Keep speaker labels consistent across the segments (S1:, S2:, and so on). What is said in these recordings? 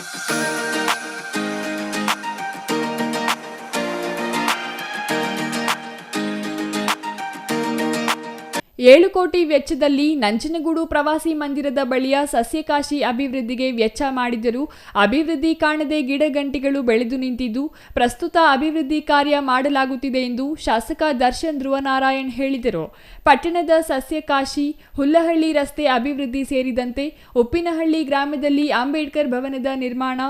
S1: Música ಏಳು ಕೋಟಿ ವೆಚ್ಚದಲ್ಲಿ ನಂಜನಗೂಡು ಪ್ರವಾಸಿ ಮಂದಿರದ ಬಳಿಯ ಸಸ್ಯಕಾಶಿ ಅಭಿವೃದ್ಧಿಗೆ ವೆಚ್ಚ ಮಾಡಿದರೂ ಅಭಿವೃದ್ಧಿ ಕಾಣದೆ ಗಿಡಗಂಟಿಗಳು ಬೆಳೆದು ನಿಂತಿದ್ದು, ಪ್ರಸ್ತುತ ಅಭಿವೃದ್ಧಿ ಕಾರ್ಯ ಮಾಡಲಾಗುತ್ತಿದೆ ಎಂದು ಶಾಸಕ ದರ್ಶನ್ ಧ್ರುವನಾರಾಯಣ್ ಹೇಳಿದರು. ಪಟ್ಟಣದ ಸಸ್ಯಕಾಶಿ ಹುಲ್ಲಹಳ್ಳಿ ರಸ್ತೆ ಅಭಿವೃದ್ಧಿ ಸೇರಿದಂತೆ ಉಪ್ಪಿನಹಳ್ಳಿ ಗ್ರಾಮದಲ್ಲಿ ಅಂಬೇಡ್ಕರ್ ಭವನದ ನಿರ್ಮಾಣ,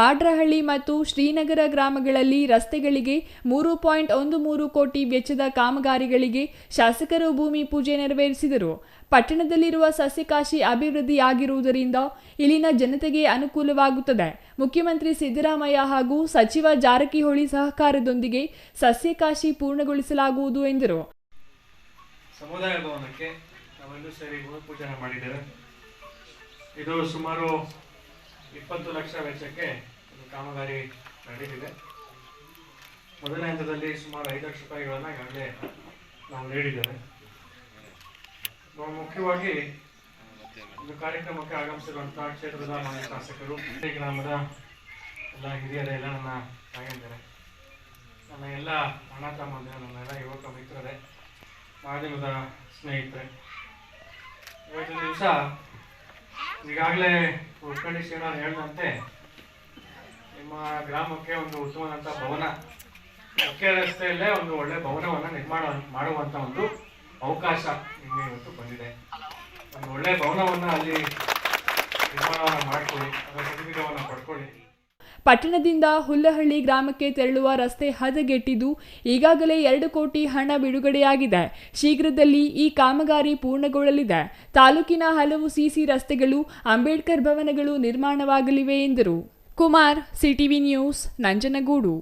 S1: ಮಾಡ್ರಹಳ್ಳಿ ಮತ್ತು ಶ್ರೀನಗರ ಗ್ರಾಮಗಳಲ್ಲಿ ರಸ್ತೆಗಳಿಗೆ ಮೂರು ಪಾಯಿಂಟ್ ಒಂದು ಮೂರು ಕೋಟಿ ವೆಚ್ಚದ ಕಾಮಗಾರಿಗಳಿಗೆ ಶಾಸಕರು ಭೂಮಿ ಪೂಜೆ ನೆರವೇರಿಸಿದರು. ಪಟ್ಟಣದಲ್ಲಿರುವ ಸಸ್ಯಕಾಶಿ ಅಭಿವೃದ್ಧಿಯಾಗಿರುವುದರಿಂದ ಇಲ್ಲಿನ ಜನತೆಗೆ ಅನುಕೂಲವಾಗುತ್ತದೆ. ಮುಖ್ಯಮಂತ್ರಿ ಸಿದ್ದರಾಮಯ್ಯ ಹಾಗೂ ಸಚಿವ ಜಾರಕಿಹೊಳಿ ಸಹಕಾರದೊಂದಿಗೆ ಸಸ್ಯಕಾಶಿ ಪೂರ್ಣಗೊಳಿಸಲಾಗುವುದು ಎಂದರು.
S2: ಸಮುದಾಯ ಭವನಕ್ಕೆ ನಾವೆಲ್ಲೂ ಸೇರಿ ಭೂಮಿಪೂಜನೆ ಮಾಡಿದ್ದೇವೆ. ಇದು ಸುಮಾರು ಇಪ್ಪತ್ತು ಲಕ್ಷ ವೆಚ್ಚಕ್ಕೆ ಕಾಮಗಾರಿ ನಡೆದಿದೆ. ಮೊದಲನೇ ಹಂತದಲ್ಲಿ ಸುಮಾರು ಐದು ಲಕ್ಷ ರೂಪಾಯಿಗಳನ್ನು ಈಗಾಗಲೇ ನಾವು ನೀಡಿದ್ದೇವೆ. ನಾವು ಮುಖ್ಯವಾಗಿ ಒಂದು ಕಾರ್ಯಕ್ರಮಕ್ಕೆ ಆಗಮಿಸಿರುವಂತಹ ಕ್ಷೇತ್ರದ ಮಾನ್ಯ ಶಾಸಕರು ಗ್ರಾಮದ ಎಲ್ಲ ಹಿರಿಯರೇ ಎಲ್ಲ ನನ್ನ ತಾಯಂದಿರೆ. ನನ್ನ ಎಲ್ಲ ಅಣ್ಣ ತಮ್ಮಂದಿರ ನನ್ನ ಎಲ್ಲ ಯುವಕ ಮಿತ್ರರೇ ಮಾಧ್ಯಮದ ಸ್ನೇಹಿತರೆ. ಇವತ್ತಿನ ದಿವಸ ಈಗಾಗಲೇ ಉಳ್ಕಂಡಿ ಶ್ರೀನಾಥ್ ಹೇಳಿದಂತೆ ನಿಮ್ಮ ಗ್ರಾಮಕ್ಕೆ ಒಂದು ಉತ್ತಮವಾದಂಥ ಭವನ ಮುಖ್ಯ ರಸ್ತೆಯಲ್ಲೇ ಒಂದು ಒಳ್ಳೆ ಭವನವನ್ನು ನಿರ್ಮಾಣ ಮಾಡುವಂಥ ಒಂದು ಅವಕಾಶ ನಿಮಗೆ ಇವತ್ತು ಬಂದಿದೆ. ಒಂದು ಒಳ್ಳೆ ಭವನವನ್ನು ಅಲ್ಲಿ ನಿರ್ಮಾಣವನ್ನು ಮಾಡ್ಕೊಳ್ಳಿ ಅದರ ಸದುಪಯೋಗವನ್ನು ಪಡ್ಕೊಳ್ಳಿ.
S1: ಪಟ್ಟಣದಿಂದ ಹುಲ್ಲಹಳ್ಳಿ ಗ್ರಾಮಕ್ಕೆ ತೆರಳುವ ರಸ್ತೆ ಹದಗೆಟ್ಟಿದ್ದು ಈಗಾಗಲೇ ಎರಡು ಕೋಟಿ ಹಣ ಬಿಡುಗಡೆಯಾಗಿದೆ. ಶೀಘ್ರದಲ್ಲಿ ಈ ಕಾಮಗಾರಿ ಪೂರ್ಣಗೊಳ್ಳಲಿದೆ. ತಾಲೂಕಿನ ಹಲವು ಸಿಸಿ ರಸ್ತೆಗಳು ಅಂಬೇಡ್ಕರ್ ಭವನಗಳು ನಿರ್ಮಾಣವಾಗಲಿವೆ ಎಂದರು. Kumar CTV news Nanjangud.